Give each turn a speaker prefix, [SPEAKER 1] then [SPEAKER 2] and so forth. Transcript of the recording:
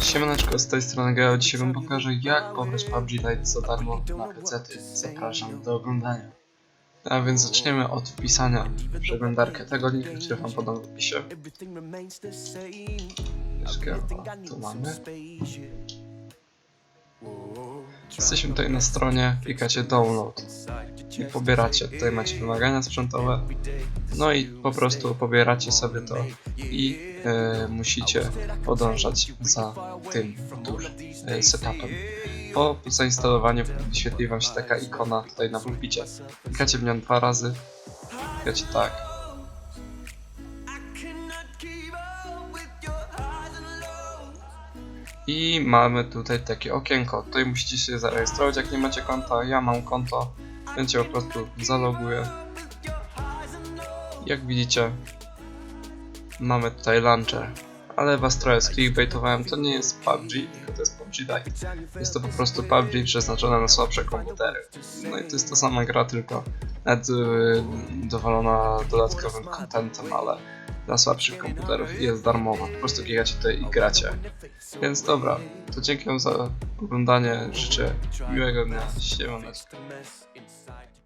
[SPEAKER 1] Siemaneczko, z tej strony Geo. Dzisiaj wam pokażę jak pobrać PUBG Lite za darmo na PC. Zapraszam do oglądania. A więc zaczniemy od wpisania w przeglądarkę tego linku, który wam podam w opisie. Jeszcze tu mamy. Jesteśmy tutaj na stronie, klikacie download i pobieracie. Tutaj macie wymagania sprzętowe. No i po prostu pobieracie sobie to i e, musicie podążać za tym tuż e, setupem. Po zainstalowaniu wyświetli wam się taka ikona tutaj na pulpicie. Klikacie w nią dwa razy. Klikacie tak. I mamy tutaj takie okienko. Tutaj musicie się zarejestrować, jak nie macie konta. Ja mam konto, więc się po prostu zaloguję. Jak widzicie, mamy tutaj launcher. Ale was trochę clickbaitowałem, to nie jest PUBG, tylko to jest PUBG Lite. Jest to po prostu PUBG przeznaczone na słabsze komputery. No i to jest ta sama gra, tylko nawet yy, dowalona dodatkowym contentem, ale dla słabszych komputerów i jest darmowa. Po prostu klikacie tutaj i gracie. Więc dobra, to dzięki za oglądanie. Życzę miłego dnia.
[SPEAKER 2] Inside